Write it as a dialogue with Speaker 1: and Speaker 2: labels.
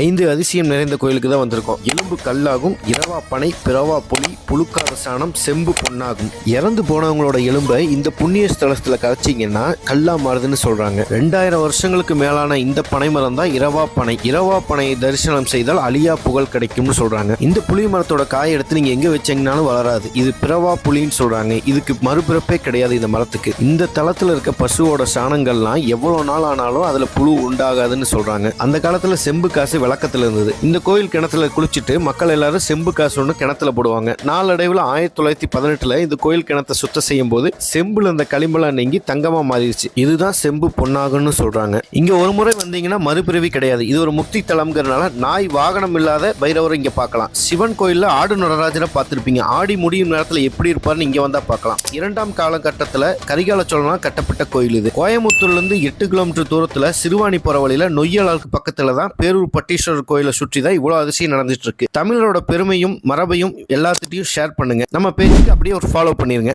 Speaker 1: ஐந்து அதிசயம் நிறைந்த கோயிலுக்கு தான் வந்திருக்கோம். எலும்பு கல்லாகும் இரவா பனை பிறவா புலி புழுக்காத சாணம் செம்பு பொன்னாகும். இறந்து போனவங்களோட எலும்பை இந்த புண்ணிய ஸ்தலத்துல கரைச்சிங்கன்னா கல்லா மாறுதுன்னு சொல்றாங்க. ரெண்டாயிரம் வருஷங்களுக்கு மேலான இந்த பனை மரம் தான் இரவா பனை. இரவா பனையை தரிசனம் செய்தால் அழியா புகழ் கிடைக்கும்னு சொல்றாங்க. இந்த புளி மரத்தோட காய எடுத்து நீங்க எங்க வச்சீங்கனாலும் வளராது. இது பிறவா புலின்னு சொல்றாங்க. இதுக்கு மறுபிறப்பே கிடையாது இந்த மரத்துக்கு. இந்த தளத்துல இருக்க பசுவோட சாணங்கள்லாம் எவ்வளவு நாள் ஆனாலும் அதுல புழு உண்டாகாதுன்னு சொல்றாங்க. அந்த காலத்துல செம்பு காசு வழக்கத்தில் இருந்தது. இந்த கோயில் கிணத்துல குளிச்சுட்டு மக்கள் எல்லாரும் செம்பு காசு ஒன்று கிணத்துல போடுவாங்க. நாளடைவில் ஆயிரத்தி தொள்ளாயிரத்தி பதினெட்டுல இந்த கோயில் கிணத்தை சுத்தம் செய்யும் போது செம்புல அந்த களிம்பெல்லாம் நீங்கி தங்கமா மாறிடுச்சு. இதுதான் செம்பு பொன்னாகும்னு சொல்றாங்க. இங்க ஒரு முறை வந்தீங்கன்னா மறுபிறவி கிடையாது. இது ஒரு முக்தி தலம்ங்கிறனால நாய் வாகனம் இல்லாத பைரவரை இங்க பார்க்கலாம். சிவன் கோயில்ல ஆடு நடராஜரை பார்த்துருப்பீங்க. ஆடி முடியும் நேரத்தில் எப்படி இருப்பார்னு இங்க வந்தா பார்க்கலாம். இரண்டாம் காலகட்டத்தில் கரிகால சோழனால் கட்டப்பட்ட கோயில் இது. கோயம்புத்தூர்ல இருந்து எட்டு கிலோமீட்டர் தூரத்துல சிறுவாணி போற வழியில நொய்யலாருக்கு பக்கத்துல தான் பேரூர் பட்டீஸ்வரர் கோயிலை சுற்றி தான் இவ்வளவு அதிசயம் நடந்துட்டு இருக்கு. தமிழரோட பெருமையும் மரபையும் எல்லாத்துட்டையும் ஷேர் பண்ணுங்க. நம்ம பேஜுக்கு அப்படியே ஒரு ஃபாலோ பண்ணிருங்க.